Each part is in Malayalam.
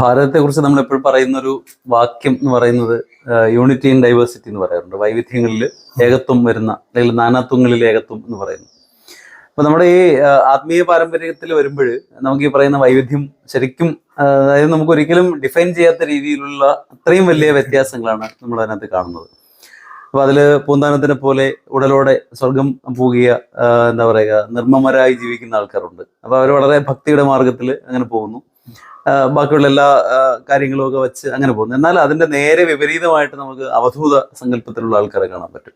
ഭാരതത്തെക്കുറിച്ച് നമ്മൾ എപ്പോഴും പറയുന്ന ഒരു വാക്യം എന്ന് പറയുന്നത് യൂണിറ്റി ഇൻ ഡൈവേഴ്സിറ്റി എന്ന് പറയാറുണ്ട്. വൈവിധ്യങ്ങളിൽ ഏകത്വം വരുന്ന അല്ലെങ്കിൽ നാനാത്വങ്ങളിൽ ഏകത്വം എന്ന് പറയുന്നു അപ്പൊ നമ്മുടെ ഈ ആത്മീയ പാരമ്പര്യത്തിൽ വരുമ്പോൾ നമുക്ക് ഈ പറയുന്ന വൈവിധ്യം ശരിക്കും അതായത് നമുക്ക് ഒരിക്കലും ഡിഫൈൻ ചെയ്യാത്ത രീതിയിലുള്ള അത്രയും വലിയ വ്യത്യാസങ്ങളാണ് നമ്മൾ അതിനകത്ത് കാണുന്നത്. അപ്പൊ അതിൽ പൂന്താനത്തിനെ പോലെ ഉടലോടെ സ്വർഗം പൂകിയ എന്താ പറയുക നിർമ്മമരായി ജീവിക്കുന്ന ആൾക്കാരുണ്ട്. അപ്പൊ അവർ വളരെ ഭക്തിയുടെ മാർഗത്തിൽ അങ്ങനെ പോകുന്നു. ബാക്കിയുള്ള എല്ലാ കാര്യങ്ങളും ഒക്കെ വെച്ച് അങ്ങനെ പോകുന്നു. എന്നാൽ അതിന്റെ നേരെ വിപരീതമായിട്ട് നമുക്ക് അവധൂത സങ്കല്പത്തിലുള്ള ആൾക്കാരെ കാണാൻ പറ്റും.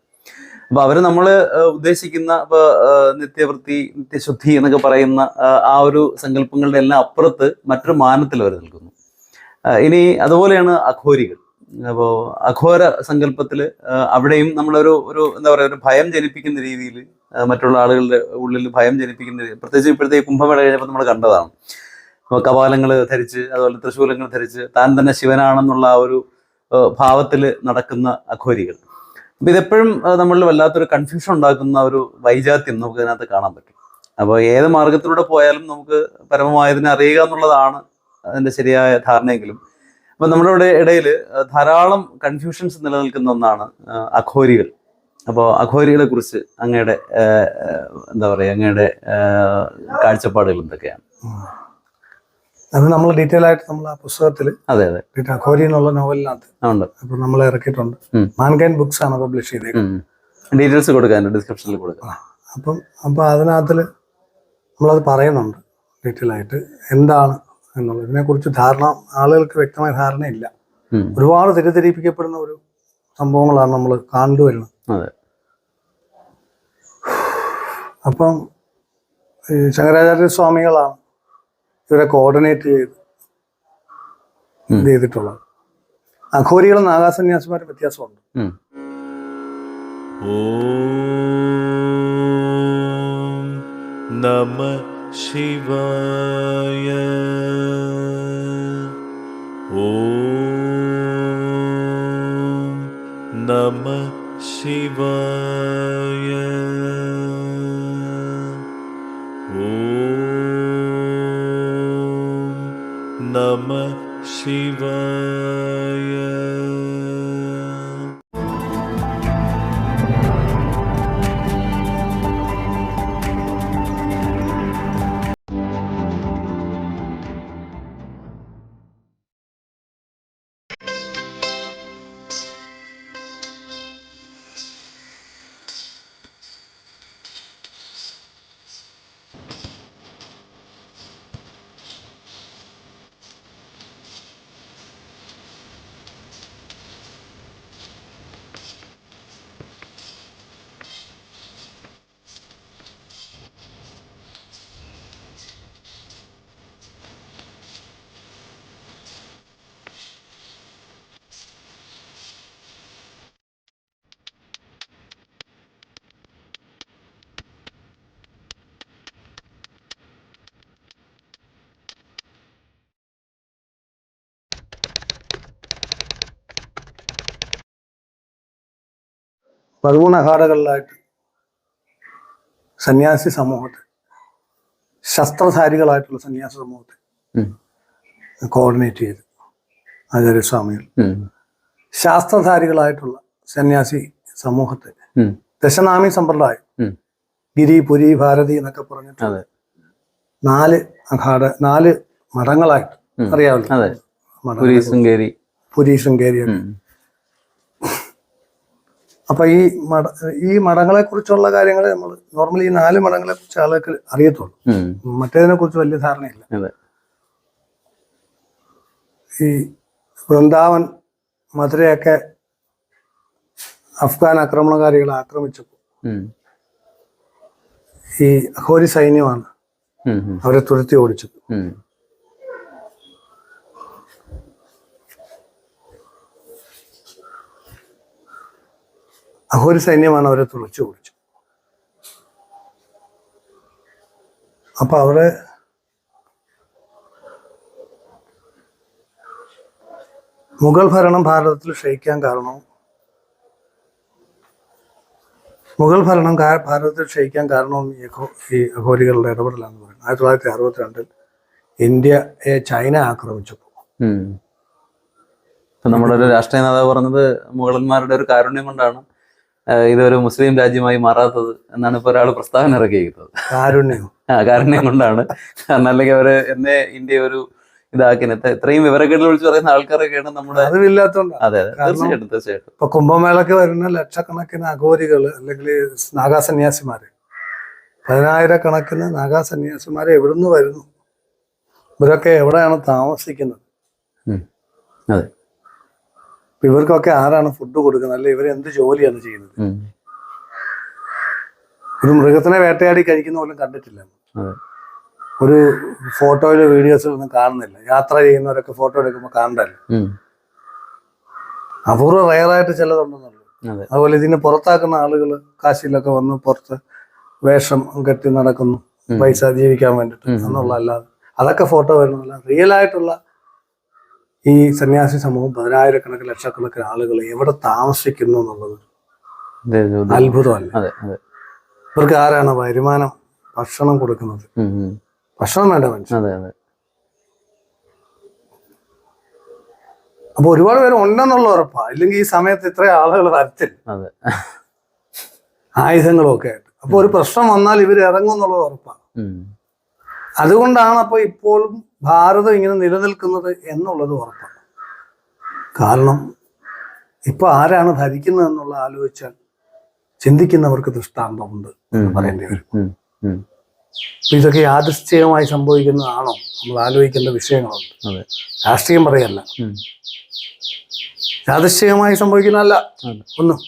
അപ്പൊ അവർ നമ്മൾ ഉദ്ദേശിക്കുന്ന ഇപ്പൊ നിത്യവൃത്തി നിത്യശുദ്ധി എന്നൊക്കെ പറയുന്ന ആ, ഒരു സങ്കല്പങ്ങളുടെ എല്ലാം അപ്പുറത്ത് മറ്റൊരു മാനത്തിൽ അവർ നിൽക്കുന്നു. ഇനി അതുപോലെയാണ് അഘോരികൾ. അപ്പോൾ അഘോര സങ്കല്പത്തിൽ അവിടെയും നമ്മളൊരു ഒരു എന്താ പറയുക ഒരു ഭയം ജനിപ്പിക്കുന്ന രീതിയിൽ മറ്റുള്ള ആളുകളുടെ ഉള്ളിൽ ഭയം ജനിപ്പിക്കുന്ന രീതി- പ്രത്യേകിച്ച് ഇപ്പോഴത്തെ കുംഭമേള കഴിഞ്ഞപ്പോൾ നമ്മൾ കണ്ടതാണ്. കപാലങ്ങൾ ധരിച്ച് അതുപോലെ തൃശൂലങ്ങൾ ധരിച്ച് താൻ തന്നെ ശിവനാണെന്നുള്ള ആ ഒരു ഭാവത്തിൽ നടക്കുന്ന അഘോരികൾ. അപ്പൊ ഇതെപ്പോഴും നമ്മളിൽ വല്ലാത്തൊരു കൺഫ്യൂഷൻ ഉണ്ടാക്കുന്ന ഒരു വൈജാത്യം നമുക്ക് ഇതിനകത്ത് കാണാൻ പറ്റും. അപ്പോൾ ഏത് മാർഗത്തിലൂടെ പോയാലും നമുക്ക് പരമമായതിനെ അറിയുക എന്നുള്ളതാണ് അതിന്റെ ശരിയായ ധാരണയെങ്കിലും. അപ്പൊ നമ്മുടെ ഇടയിൽ ധാരാളം കൺഫ്യൂഷൻസ് നിലനിൽക്കുന്ന ഒന്നാണ് അഘോരികൾ. അപ്പോൾ അഘോരികളെ കുറിച്ച് അങ്ങയുടെ എന്താ പറയുക അങ്ങയുടെ കാഴ്ചപ്പാടുകൾ എന്തൊക്കെയാണ്? അത് നമ്മൾ ഡീറ്റെയിൽ ആയിട്ട് നമ്മൾ ആ പുസ്തകത്തിൽ അതെ അതെ. അഖോരി എന്നുള്ള നോവലിനകത്ത് ഉണ്ട്. അപ്പൊ നമ്മൾ ഇറക്കിയിട്ടുണ്ട്. മാൻകൈൻ ബുക്സ് ആണ് പബ്ലിഷ് ചെയ്തേക്കുന്നത്. ഡീറ്റെയിൽസ് കൊടുക്കാൻ ഡിസ്ക്രിപ്ഷനിൽ കൊടുക്കാം. അപ്പം അപ്പൊ അതിനകത്തിൽ നമ്മളത് പറയുന്നുണ്ട് ഡീറ്റെയിൽ ആയിട്ട് എന്താണ് എന്നുള്ളത്. ഇതിനെക്കുറിച്ച് ധാരണ ആളുകൾക്ക് വ്യക്തമായ ധാരണയില്ല. ഒരുപാട് തെറ്റിദ്ധരിപ്പിക്കപ്പെടുന്ന ഒരു സംഭവങ്ങളാണ് നമ്മൾ കണ്ടുവരുന്നത് അപ്പം ശങ്കരാചാര്യ സ്വാമികളാണ് ഇവരെ കോർഡിനേറ്റ് ചെയ്ത് ഇത് ചെയ്തിട്ടുള്ളത്. അഘോരികളും നാഗാസന്യാസിമാരും വ്യത്യാസമുണ്ട്. നമ ശിവായ. ഓ നമ ശിവായ. नमः शिवाय ബഹുഗുണഹാരകളിലായിട്ട് സന്യാസി സമൂഹത്തെ ശസ്ത്രധാരികളായിട്ടുള്ള സന്യാസി സമൂഹത്തെ കോർഡിനേറ്റ് ചെയ്ത് ആചാര്യസ്വാമികൾ. ശാസ്ത്രധാരികളായിട്ടുള്ള സന്യാസി സമൂഹത്തെ ദശനാമി സമ്പ്രദായം ഗിരി പുരി ഭാരതി എന്നൊക്കെ പറഞ്ഞിട്ട് നാല് അഖാഡ നാല് മഠങ്ങളായിട്ട് അറിയാമല്ലോ. പുരി ശൃംഗേരി. പുരി ശൃംഗേരി ഉം. അപ്പൊ ഈ മഠ ഈ മഠങ്ങളെ കുറിച്ചുള്ള കാര്യങ്ങൾ നമ്മൾ നോർമലി ഈ നാല് മഠങ്ങളെ കുറിച്ച് ആളുകൾക്ക് അറിയത്തുള്ളൂ. മറ്റേതിനെക്കുറിച്ച് മറ്റേതിനെ കുറിച്ച് വലിയ ധാരണയില്ല. ഈ വൃന്ദാവൻ മധുരയൊക്കെ അഫ്ഗാൻ ആക്രമണകാരികളെ ആക്രമിച്ചപ്പോൾ ഈ അഹോരി സൈന്യമാണ്. അവരെ തുരത്തി ഓടിച്ചത്. ഉം. അഘോരി സൈന്യമാണ് അവരെ തുളച്ചു ഓടിച്ചത് അപ്പൊ അവിടെ മുഗൾ ഭരണം ഭാരതത്തിൽ ക്ഷയിക്കാൻ കാരണം മുഗൾ ഭരണം ഭാരതത്തിൽ ക്ഷയിക്കാൻ കാരണവും ഈ ഈ അഘോരികളുടെ പറയുന്നത് ആയിരത്തി തൊള്ളായിരത്തി അറുപത്തിരണ്ടിൽ ഇന്ത്യയെ ചൈന ആക്രമിച്ചപ്പോൾ ഉം. നമ്മുടെ ഒരു രാഷ്ട്രീയ നേതാവ് പറഞ്ഞത് മുഗളന്മാരുടെ ഒരു കാരുണ്യം കൊണ്ടാണ് ഇതൊരു മുസ്ലിം രാജ്യമായി മാറാത്തത് എന്നാണ് ഇപ്പൊ ഒരാൾ പ്രസ്താവന ഇറക്കിയിരിക്കുന്നത്. കാരുണ്യം. ആ കാരുണ്യം കൊണ്ടാണ്. കാരണം അല്ലെങ്കിൽ അവർ എന്നെ ഇന്ത്യ ഒരു ഇതാക്കിന് ഇത്ര- ഇത്രയും വിവരക്കേട് വിളിച്ചു പറയുന്ന ആൾക്കാരൊക്കെയാണ് നമ്മുടെ അറിവില്ലാത്തതുകൊണ്ട് അതെ തീർച്ചയായിട്ടും തീർച്ചയായിട്ടും. ഇപ്പൊ കുംഭമേളക്ക് വരുന്ന ലക്ഷക്കണക്കിന് അഘോരികൾ അല്ലെങ്കിൽ നാഗാസന്യാസിമാര് പതിനായിരക്കണക്കിന് നാഗാസന്യാസിമാര് എവിടുന്ന് വരുന്നു? ഇവരൊക്കെ എവിടെയാണ് താമസിക്കുന്നത്? അതെ. ഇവർക്കൊക്കെ ആരാണ് ഫുഡ് കൊടുക്കുന്നത്? അല്ലെ ഇവർ എന്ത് ജോലിയാണ് ചെയ്യുന്നത്. ഒരു മൃഗത്തിനെ വേട്ടയാടി കഴിക്കുന്ന പോലും കണ്ടിട്ടില്ല ഒരു ഫോട്ടോയിലോ വീഡിയോസിലൊന്നും കാണുന്നില്ല. യാത്ര ചെയ്യുന്നവരൊക്കെ ഫോട്ടോ എടുക്കുമ്പോൾ കാണണ്ടല്ലോ. അപൂർവ റയറായിട്ട് ചിലതുണ്ടെന്നുള്ളൂ. അതെ. അതുപോലെ ഇതിനെ പുറത്താക്കുന്ന ആളുകൾ കാശിയിലൊക്കെ വന്ന് പുറത്ത് വേഷം കെട്ടി നടക്കുന്നു. പൈസ ജീവിക്കാൻ വേണ്ടിട്ട് എന്നുള്ള അല്ലാതെ അതൊക്കെ ഫോട്ടോ വരുന്നില്ല റിയൽ ആയിട്ടുള്ള ഈ സന്യാസി സമൂഹം പതിനായിരക്കണക്കിന് ലക്ഷക്കണക്കിന് ആളുകൾ എവിടെ താമസിക്കുന്നു എന്നുള്ളത് അതെ അതെ അതെ. അത്ഭുതമല്ല? അതെ അതെ. ഇവർക്ക് ആരാണ് വരുമാനം ഭക്ഷണം കൊടുക്കുന്നത്. ഭക്ഷണം വേണ്ട മനുഷ്യൻ. അപ്പൊ ഒരുപാട് പേര് ഉണ്ടെന്നുള്ള ഉറപ്പാ. ഇല്ലെങ്കിൽ ഈ സമയത്ത് ഇത്ര ആളുകൾ വരത്തില്ല. ആയുധങ്ങളും ഒക്കെ ആയിട്ട്. അപ്പൊ ഒരു പ്രശ്നം വന്നാൽ ഇവർ ഇറങ്ങും എന്നുള്ളത് ഉറപ്പാണ്. അതുകൊണ്ടാണ് അപ്പൊ ഇപ്പോഴും ഭാരതം ഇങ്ങനെ നിലനിൽക്കുന്നത് എന്നുള്ളത് ഉറപ്പാണ്. കാരണം ഇപ്പൊ ആരാണ് ഭരിക്കുന്നത് എന്നുള്ള ആലോചിച്ചാൽ ചിന്തിക്കുന്നവർക്ക് ദൃഷ്ടാന്തമുണ്ട് എന്ന് പറയേണ്ടി വരും. ഇതൊക്കെ യാദൃശ്ചികമായി സംഭവിക്കുന്നതാണോ? നമ്മൾ ആലോചിക്കേണ്ട വിഷയങ്ങളുണ്ട്. രാഷ്ട്രീയം പറയല്ല. യാദൃശ്ചികമായി സംഭവിക്കുന്നതല്ല. ഒന്നും.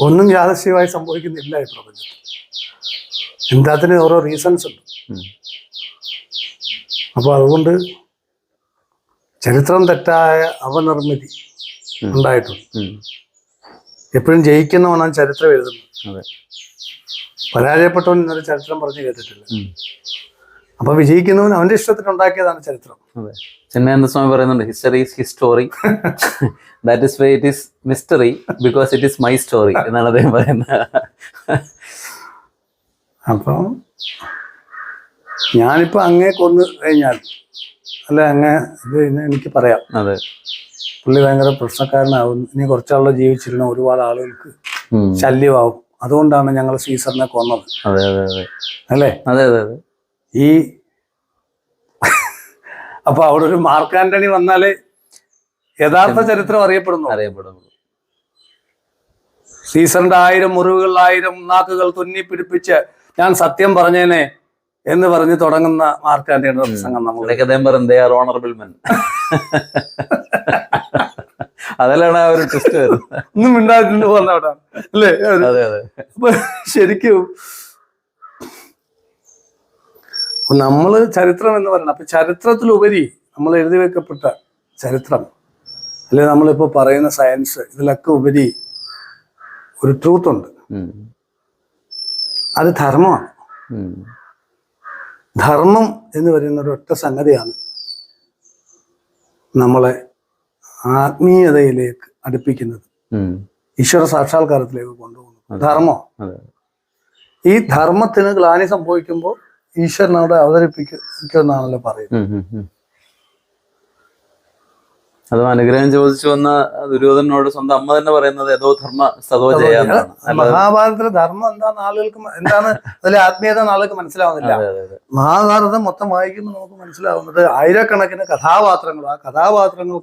ഒന്നും യാദൃശ്ചികമായി സംഭവിക്കുന്നില്ല ഈ പ്രപഞ്ചത്തിൽ. എന്താത്തിന് ഓരോ റീസൺസ് ഉണ്ട്. അപ്പോൾ അതുകൊണ്ട് ചരിത്രം തെറ്റായ അപനിർമ്മിതി ഉണ്ടായിട്ടുണ്ട്. എപ്പോഴും ജയിക്കുന്നവനാണ് ചരിത്രം എഴുതുന്നത്. പരാജയപ്പെട്ടവൻ ഇന്നലെ ചരിത്രം പറഞ്ഞു കേട്ടിട്ടില്ല. അപ്പൊ വിജയിക്കുന്നവൻ അവന്റെ ഇഷ്ടത്തിന് ഉണ്ടാക്കിയതാണ് ചരിത്രം. അതെ. ചിന്മയാനന്ദ സ്വാമി പറയുന്നുണ്ട് history is his story that is why it is mystery because it is my story എന്നാണ് അദ്ദേഹം പറയുന്നത്. അപ്പം ഞാനിപ്പോ അങ്ങേ കൊന്നു കഴിഞ്ഞാൽ അല്ല അങ്ങേ ഇത് എനിക്ക് പറയാം. അതെ. പുള്ളി ഭയങ്കര പ്രശ്നക്കാരനാവും ഇനി കുറച്ചാളുകൾ ജീവിച്ചിരുന്ന ഒരുപാട് ആളുകൾക്ക്. ശല്യമാവും അതുകൊണ്ടാണ് ഞങ്ങൾ സീസറിനെ കൊന്നത്. അല്ലേ? അതെ അതെ അതെ. ഈ അപ്പൊ അവിടെ ഒരു മാർക്കാന്റണി വന്നാലേ യഥാർത്ഥ ചരിത്രം അറിയപ്പെടുന്നു. അറിയപ്പെടുന്നു. സീസറിന്റെ ആയിരം മുറിവുകൾ ആയിരം നാക്കുകൾ തുന്നി പിടിപ്പിച്ച് ഞാൻ സത്യം പറഞ്ഞേനെ എന്ന് പറഞ്ഞ് തുടങ്ങുന്ന മാർക്ക് ആന്റണിയുടെ പ്രസംഗം നമ്മൾ ഓണറബിൾ മെൻ അതിലാണ് ആ ഒരു ട്വിസ്റ്റ് വരുന്നത്. ഒന്നും മിണ്ടാതിട്ട് പോകുന്ന അവിടെ. അല്ലേ? അതെ അതെ. ശരിക്കും നമ്മൾ ചരിത്രം എന്ന് പറയുന്നത് അപ്പൊ ചരിത്രത്തിലുപരി നമ്മൾ എഴുതി വെക്കപ്പെട്ട ചരിത്രം അല്ലെ നമ്മളിപ്പോ പറയുന്ന സയൻസ് ഇതിലൊക്കെ ഉപരി ഒരു ട്രൂത്ത് ഉണ്ട്. അത് ധർമ്മമാണ്. ധർമ്മം എന്ന് പറയുന്ന ഒരു ഒറ്റ സംഗതിയാണ് നമ്മളെ ആത്മീയതയിലേക്ക് അടുപ്പിക്കുന്നത്. ഈശ്വര സാക്ഷാത്കാരത്തിലേക്ക് കൊണ്ടുപോകുന്നത്. ധർമ്മം. ഈ ധർമ്മത്തിന് ഗ്ലാനി സംഭവിക്കുമ്പോൾ ഈശ്വരനോട് അവതരിപ്പിക്കുന്നാണല്ലോ അവതരിപ്പിക്കുമെന്നാണല്ലോ പറയുന്നത്. അതും അനുഗ്രഹം ചോദിച്ചു വന്ന ദുര്യോധനോട് സ്വന്തം അമ്മ തന്നെ പറയുന്നത് ഏതോ ധർമ്മ സതോ എന്നാണ്. മഹാഭാരതത്തിലെ ധർമ്മം എന്താന്ന് ആളുകൾക്ക് എന്താണ്? അതിലെ ആത്മീയത ആളുകൾക്ക് മനസ്സിലാവുന്നില്ല. മഹാഭാരതം മൊത്തം വായിക്കുമ്പോൾ നമുക്ക് മനസ്സിലാവുന്നത് ആയിരക്കണക്കിന് കഥാപാത്രങ്ങൾ. ആ കഥാപാത്രങ്ങൾ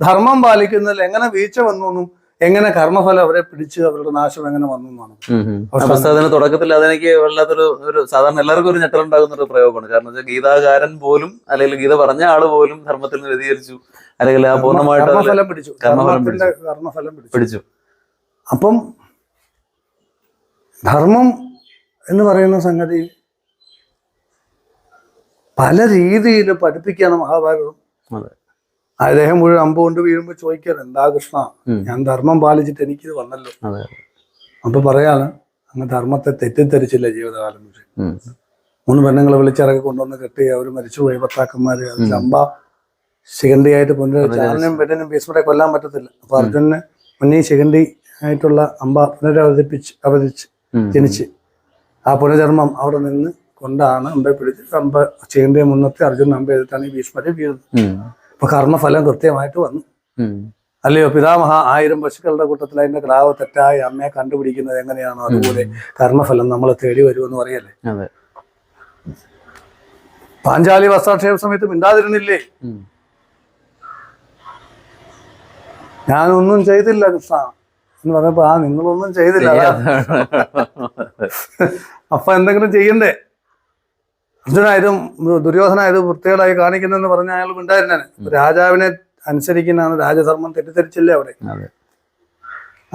ധർമ്മം പാലിക്കുന്നതിൽ എങ്ങനെ വീഴ്ച വന്നു എന്നും എങ്ങനെ കർമ്മഫലം അവരെ പിടിച്ച് അവരുടെ നാശം എങ്ങനെ വന്നു എന്നാണ്. ഉം. തുടക്കത്തിൽ അതെനിക്ക് വല്ലാത്തൊരു ഒരു സാധാരണ എല്ലാവർക്കും ഒരു ഞെട്ടലുണ്ടാകുന്ന ഒരു പ്രയോഗമാണ്. കാരണം വെച്ചാൽ ഗീതാകാരൻ പോലും അല്ലെങ്കിൽ ഗീത പറഞ്ഞ ആൾ പോലും ധർമ്മത്തിൽ നിന്ന് വ്യതിചരിച്ചു അല്ലെങ്കിൽ ആ പൂർണമായിട്ട് കർമ്മഫലം പിടിച്ചു. കർമ്മഫലം പിടിച്ചു. പിടിച്ചു. അപ്പം ധർമ്മം എന്ന് പറയുന്ന സംഗതി പല രീതിയിൽ പഠിപ്പിക്കുകയാണ് മഹാഭാരതം. അദ്ദേഹം മുഴുവൻ അമ്പ് കൊണ്ട് വീഴുമ്പോൾ ചോദിക്കാറ് എന്താ കൃഷ്ണ? ഞാൻ ധർമ്മം പാലിച്ചിട്ട് എനിക്കിത് വന്നല്ലോ. അപ്പൊ പറയാണ് അങ്ങ് ധർമ്മത്തെ തെറ്റിദ്ധരിച്ചില്ല ജീവിതകാലം മുഴുവൻ. മൂന്ന് പെണ്ണുങ്ങളെ വിളിച്ചിറക്കി കൊണ്ടുവന്ന് കെട്ടി അവർ മരിച്ചുപോയി ഭർത്താക്കന്മാര് അമ്പ ശിഖണ്ഡിയായിട്ട് പുനരധിച്ചു ആണിനും പെണ്ണിനും ഭീഷ്മരെ കൊല്ലാൻ പറ്റത്തില്ല. അപ്പൊ അർജുനന് മുന്നേ ശിഖണ്ഡി ആയിട്ടുള്ള അമ്പ പുനരവതരിപ്പിച്ച് അവതരിച്ച്. ജനിച്ച്. ആ പുനർജന്മം അവിടെ നിന്ന് കൊണ്ടാണ് അമ്പയെ പിടിച്ച് അമ്പ ശിഖണ്ഡിയെ മുന്നത്തെ അർജുനൻ അമ്പ ചെയ്തിട്ടാണ് ഈ ഭീഷ്മരെ വീഴുന്നത്. അപ്പൊ കർമ്മഫലം കൃത്യമായിട്ട് വന്നു. അല്ലയോ പിതാമഹ ആയിരം പശുക്കളുടെ കൂട്ടത്തിൽ അതിന്റെ ക്ലാവ് തെറ്റായ അമ്മയെ കണ്ടുപിടിക്കുന്നത് എങ്ങനെയാണോ? അതുപോലെ കർമ്മഫലം നമ്മളെ തേടി വരുമെന്ന് പറയല്ലേ? പാഞ്ചാലി വസ്ത്രാക്ഷേപ സമയത്ത് മിണ്ടാതിരുന്നില്ലേ. ഞാനൊന്നും ചെയ്തില്ല കൃഷ്ണ. എന്ന് പറഞ്ഞപ്പോ ആ നിങ്ങളൊന്നും ചെയ്തില്ല. അപ്പൊ എന്തെങ്കിലും ചെയ്യണ്ടേ? അർജുനായതും ദുര്യോധനായാലും വൃത്തികളായി കാണിക്കുന്നെന്ന് പറഞ്ഞ അയാൾ മിണ്ടായിരുന്നെ രാജാവിനെ അനുസരിക്കുന്നതാണ് രാജധർമ്മം തെറ്റിദ്ധരിച്ചില്ലേ അവിടെ?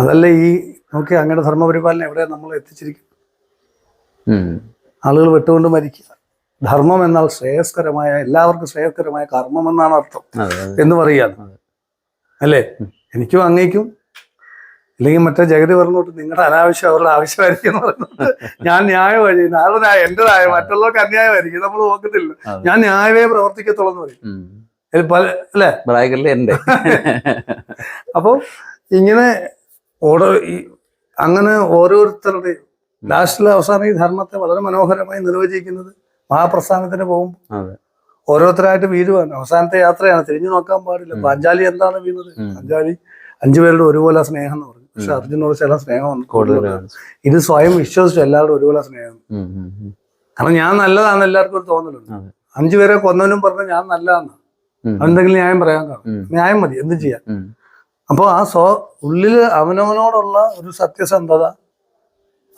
അതല്ല ഈ നോക്കി അങ്ങയുടെ ധർമ്മപരിപാലനം എവിടെ നമ്മൾ എത്തിച്ചിരിക്കും. ആളുകൾ വെട്ടുകൊണ്ട് മരിക്കുക. ധർമ്മം എന്നാൽ ശ്രേയസ്കരമായ എല്ലാവർക്കും ശ്രേയസ്കരമായ കർമ്മം എന്നാണ് അർത്ഥം എന്ന് പറയുക. അല്ലേ? എനിക്കും അങ്ങേക്കും ഇല്ലെങ്കിൽ മറ്റേ ജഗതി പറഞ്ഞോട്ട് നിങ്ങളുടെ അനാവശ്യം അവരുടെ ആവശ്യമായിരിക്കും എന്ന് പറഞ്ഞിട്ട് ഞാൻ ന്യായമായി നാളെ ന്യായം എന്റേതായ മറ്റുള്ളവർക്ക് അന്യായമായിരിക്കും. നമ്മൾ നോക്കത്തില്ല. ഞാൻ ന്യായമേ പ്രവർത്തിക്കത്തുള്ളൂ എന്ന് പറയും. പല അല്ലേ? അപ്പൊ എന്റെ. അപ്പോൾ ഇങ്ങനെ ഓരോ അങ്ങനെ ഓരോരുത്തരുടെയും ലാസ്റ്റിൽ അവസാനം ഈ ധർമ്മത്തെ വളരെ മനോഹരമായി നിർവചിക്കുന്നത് മഹാപ്രസ്ഥാനത്തിന് പോകുമ്പോൾ ഓരോരുത്തരായിട്ട് വീഴുവാണ് അവസാനത്തെ യാത്രയാണ്. തിരിഞ്ഞു നോക്കാൻ പാടില്ല. പാഞ്ചാലി എന്താണ് വീണത്. പാഞ്ചാലി അഞ്ചുപേരുടെ ഒരുപോലെ സ്നേഹം എന്ന് പറഞ്ഞു. പക്ഷെ അർജുനോട് ചില കൂടുതലാണ്. ഇത് സ്വയം വിശ്വസിച്ചു എല്ലാവരും ഒരുപോലെ സ്നേഹം. കാരണം ഞാൻ നല്ലതാണെന്ന് എല്ലാവർക്കും ഒരു തോന്നലുണ്ട്. അഞ്ചു അഞ്ചുപേരെ കൊന്നവനും പറഞ്ഞു ഞാൻ നല്ലതാന്ന്. അവനെന്തെങ്കിലും എന്തെങ്കിലും ന്യായം പറയാൻ കാണും ന്യായം മതി എന്തും ചെയ്യാം. അപ്പൊ അപ്പോൾ ആ സ്വ ഉള്ളിൽ അവനവനോടുള്ള ഒരു സത്യസന്ധത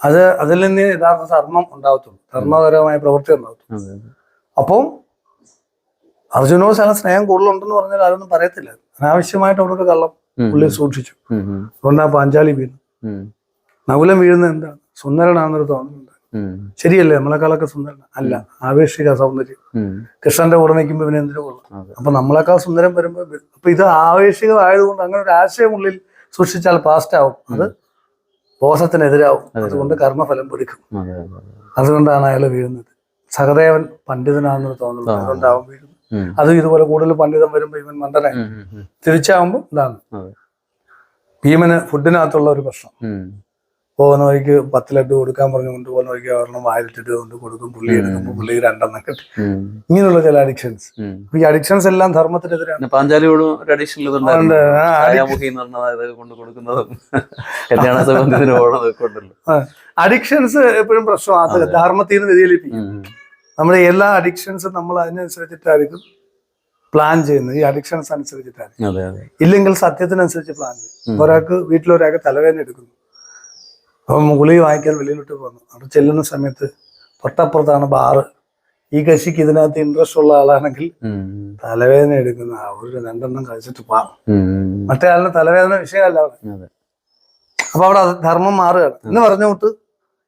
അത് അതിൽ നിന്ന് യഥാർത്ഥ ധർമ്മം ഉണ്ടാവത്തുള്ളൂ. ധർമ്മപരമായ പ്രവൃത്തി ഉണ്ടാവത്തുള്ളൂ. അതെ അതെ. അപ്പം അർജുനോട് ചില സ്നേഹം കൂടുതലുണ്ടെന്ന് പറഞ്ഞാൽ അതൊന്നും പറയത്തില്ല. അനാവശ്യമായിട്ട് അവിടെ ഒരു കള്ളം. പുള്ളി സൂക്ഷിച്ചു. അതുകൊണ്ട് ആ പാഞ്ചാലി വീണു. നകുലം വീഴുന്നത് എന്താണ്? സുന്ദരനാണെന്നൊരു തോന്നുന്നുണ്ട് ശരിയല്ലേ? നമ്മളെക്കാളൊക്കെ സുന്ദരൻ അല്ല ആവേശിക സൗന്ദര്യം. കൃഷ്ണന്റെ കൂടെ നിൽക്കുമ്പോൾ ഇവന് എന്തിനു കൊള്ളാം. അപ്പൊ നമ്മളെക്കാൾ സുന്ദരം വരുമ്പോൾ അപ്പൊ ഇത് ആവേശികമായതുകൊണ്ട് അങ്ങനെ ഒരു ആശയം ഉള്ളിൽ സൂക്ഷിച്ചാൽ പാസ്റ്റ് ആവും. അത് ബോധത്തിനെതിരാവും. അതുകൊണ്ട് കർമ്മഫലം പിടിക്കും. അതെ, അതെ, അതെ. അതുകൊണ്ടാണ് അയാൾ വീഴുന്നത്. സഹദേവൻ പണ്ഡിതനാണെന്ന് തോന്നുന്നു അതുകൊണ്ടാവും വീഴുന്നത്. അതും ഇതുപോലെ കൂടുതൽ പണ്ഡിതം വരുമ്പോൾ ഇവൻ മണ്ടനായി തിരിച്ചാവുമ്പോ ഇതാണ്. ഭീമന് ഫുഡിനകത്തുള്ള ഒരു പ്രശ്നം. പോകുന്ന വഴിക്ക് പത്ത് ലഡ്ഡു കൊടുക്കാൻ പറഞ്ഞു കൊണ്ടുപോകുന്ന വഴിക്ക് ഒരെണ്ണം വായിലിട്ടിട്ട് കൊണ്ട് കൊടുക്കും പുള്ളി എടുക്കുമ്പോൾ പുള്ളി രണ്ടെണ്ണം കിട്ടും. ഇങ്ങനെയുള്ള ചില അഡിക്ഷൻസ് ഈ അഡിക്ഷൻസ് എല്ലാം ധർമ്മത്തിനെതിരാണ്. പാഞ്ചാലിയോടും ഒരു അഡിക്ഷൻ അഡിക്ഷൻസ് എപ്പോഴും പ്രശ്നമാണ് ധർമ്മത്തിൽ നിന്ന് വ്യതിചലിപ്പിക്കും. നമ്മുടെ എല്ലാ അഡിക്ഷൻസും നമ്മൾ അതിനനുസരിച്ചിട്ടായിരിക്കും പ്ലാൻ ചെയ്യുന്നത്. ഈ അഡിക്ഷൻസ് അനുസരിച്ചിട്ടായിരിക്കും. ഇല്ലെങ്കിൽ സത്യത്തിനനുസരിച്ച് പ്ലാൻ ചെയ്യും. ഒരാൾക്ക് വീട്ടിലൊരാൾക്ക് തലവേദന എടുക്കുന്നു. അപ്പം ഗുളിക വാങ്ങിക്കാൻ വെളിയിലോട്ട് പോകുന്നു. അവിടെ ചെല്ലുന്ന സമയത്ത് തൊട്ടപ്പുറത്താണ് ബാറ് ഈ കശിക്ക് ഇതിനകത്ത് ഇൻട്രസ്റ്റ് ഉള്ള ആളാണെങ്കിൽ. തലവേദന എടുക്കുന്ന ഒരു രണ്ടെണ്ണം കഴിച്ചിട്ട് പോവാം. മറ്റേ ആളിന് തലവേദന വിഷയമല്ല അവിടെ. അപ്പൊ അവിടെ ധർമ്മം മാറുകയാണ്. എന്ന് പറഞ്ഞുകൊണ്ട്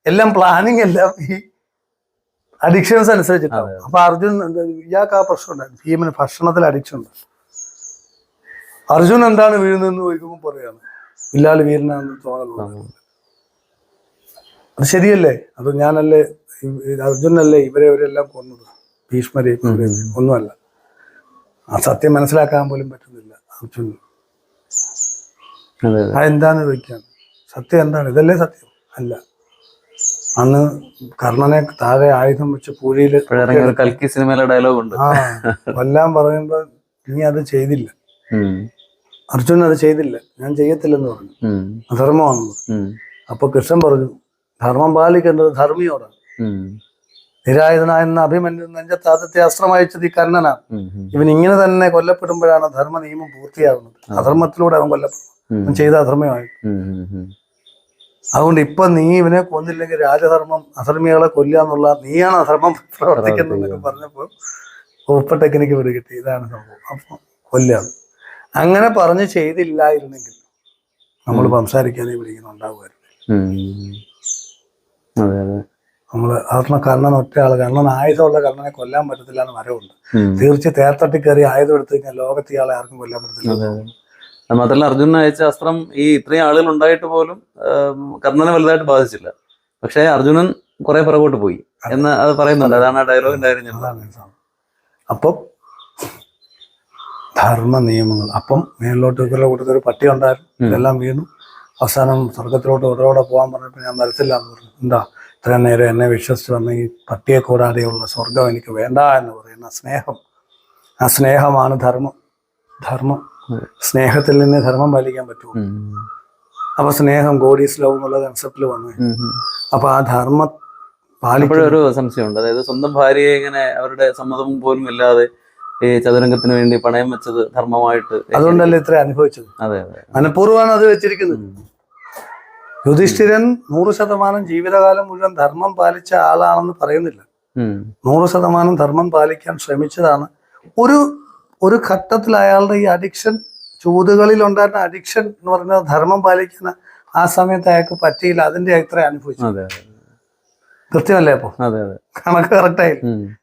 എല്ലാം പ്ലാനിങ് എല്ലാം ഈ അഡിക്ഷൻസ് അനുസരിച്ചിട്ടാണ്. അപ്പൊ അർജുൻ ഇയാൾക്ക് ആ പ്രശ്നം ഉണ്ടായിരുന്നു. ഭീമന് ഭക്ഷണത്തിൽ അഡിക്ഷൻ ഉണ്ട്. അർജുൻ എന്താണ് വീഴുന്നതെന്ന് ചോദിക്കുമ്പോൾ പറയാണ് ഇല്ലാൽ വീരനാണെന്ന് തോന്നലുള്ളത് അത് ശരിയല്ലേ? അത് ഞാനല്ലേ അർജുനല്ലേ ഇവരെ ഇവരെല്ലാം കൊന്നത്? ഭീഷ്മരെ ഒന്നുമല്ല. ആ സത്യം മനസ്സിലാക്കാൻ പോലും പറ്റുന്നില്ല അർജുൻ അതെന്താന്ന് ചോദിക്കാൻ? സത്യം എന്താണ്? ഇതല്ലേ സത്യം? അല്ല. അന്ന് കർണനെ താഴെ ആയുധം വെച്ച് ഇപ്പോഴിറങ്ങിയ കൽക്കി സിനിമയിലെ ഡയലോഗ് ഉണ്ട് ആ എല്ലാം പറയുമ്പോ നീ അത് ചെയ്തില്ല ഉം. അർജുൻ അത് ചെയ്തില്ല ഞാൻ ചെയ്യത്തില്ലെന്ന് പറഞ്ഞു. അധർമ്മമാണെന്ന് അപ്പൊ കൃഷ്ണൻ പറഞ്ഞു ധർമ്മം പാലിക്കേണ്ടത് ധർമ്മിയോടാണ്. നിരായുധനായെന്ന അഭിമന്യു നെഞ്ചത്ത് ആദ്യത്തെ അസ്ത്രം അയച്ചത് ഈ കർണനാണ്. ഇവൻ ഇങ്ങനെ തന്നെ കൊല്ലപ്പെടുമ്പോഴാണ് ധർമ്മ നിയമം പൂർത്തിയാകുന്നത് അധർമ്മത്തിലൂടെ അവൻ കൊല്ലപ്പെടും ചെയ്ത അധർമ്മമായി ഉം. ഉം. ഉം. അതുകൊണ്ട് ഇപ്പൊ നീ ഇവനെ കൊന്നില്ലെങ്കിൽ രാജധർമ്മം അധർമ്മികളെ കൊല്ലുക എന്നുള്ള നീയാണ് അധർമ്മം പ്രവർത്തിക്കുന്നതെന്നൊക്കെ പറഞ്ഞപ്പോൾ ഉപ്പ ടെക്നിക്ക് പിടി കിട്ടി. ഇതാണ് സംഭവം. അപ്പൊ കൊല്ലാണ് അങ്ങനെ പറഞ്ഞ് ചെയ്തില്ലായിരുന്നെങ്കിൽ നമ്മൾ സംസാരിക്കാനേ വിളിക്കുന്നുണ്ടാവുമായിരുന്നു നമ്മൾ കാരണം കർണൻ ഒറ്റയാൾ കർണൻ ആയുധമുള്ള കർണനെ കൊല്ലാൻ പറ്റത്തില്ല എന്ന് വരവുണ്ട്. തീർച്ചയായും തീർച്ച തേർത്തട്ടി കയറി ആയുധം എടുത്തു കഴിഞ്ഞാൽ ലോകത്തെ ആളെ ആർക്കും കൊല്ലാൻ പറ്റത്തില്ല. മാത്രല്ല അർജുനൻ അയച്ച അസ്ത്രം ഈ ഇത്രയും ആളുകൾ ഉണ്ടായിട്ട് പോലും കർണനെ വലുതായിട്ട് ബാധിച്ചില്ല. പക്ഷെ അർജുനൻ കുറെ പുറകോട്ട് പോയി എന്ന് അത് പറയുന്നുണ്ട്. അതാണ് ആ ഡയലോഗിന്റെ കാര്യം അപ്പം ധർമ്മ നിയമങ്ങൾ. അപ്പം മേളിലോട്ട് ഇവരുടെ കൂട്ടത്തിൽ ഒരു പട്ടി ഉണ്ടായിരുന്നു. ഇതെല്ലാം വീണു. അവസാനം സ്വർഗത്തിലോട്ട് ഉടലോടെ പോകാൻ പറഞ്ഞപ്പോൾ ഞാൻ വരത്തില്ല എന്ന് പറഞ്ഞു. എന്താ ഇത്രയും നേരം എന്നെ വിശ്വസിച്ച് വന്ന ഈ പട്ടിയെ കൂടാതെയുള്ള സ്വർഗം എനിക്ക് വേണ്ട എന്ന് പറയുന്ന സ്നേഹം. ആ സ്നേഹമാണ് ധർമ്മം. ധർമ്മം. സ്നേഹത്തിൽ നിന്ന് ധർമ്മം പാലിക്കാൻ പറ്റുമോ. അപ്പൊ സ്നേഹം ഗോഡീസ് ലവ് എന്നുള്ള കൺസെപ്റ്റിൽ വന്നു. അപ്പൊ ആ ധർമ്മ പാലിപ്പോഴൊരു സംശയമുണ്ട്. അതായത് സ്വന്തം ഭാര്യയെ ഇങ്ങനെ അവരുടെ സമ്മതം പോലും ഇല്ലാതെ ഈ ചതുരംഗത്തിന് വേണ്ടി പണയം വെച്ചത് ധർമ്മമായിട്ട് അതുകൊണ്ടല്ലേ ഇത്ര അനുഭവിച്ചത്? അതെ അതെ. മനഃപൂർവമാണ് അത് വെച്ചിരിക്കുന്നത്. യുധിഷ്ഠിരൻ നൂറ് ശതമാനം ജീവിതകാലം മുഴുവൻ ധർമ്മം പാലിച്ച ആളാണെന്ന് പറയുന്നില്ല. നൂറ് ശതമാനം ധർമ്മം പാലിക്കാൻ ശ്രമിച്ചതാണ്. ഒരു ഒരു ഘട്ടത്തിൽ അയാളുടെ ഈ അഡിക്ഷൻ ചൂതുകളിൽ ഉണ്ടായിരുന്ന അഡിക്ഷൻ എന്ന് പറഞ്ഞാൽ ധർമ്മം പാലിക്കുന്ന ആ സമയത്ത് അയാൾക്ക് പറ്റിയില്ല. അതിന്റെ അത്ര അനുഭവിച്ചു. കൃത്യമല്ലേ അപ്പൊ? കണക്ക് കറക്റ്റായി.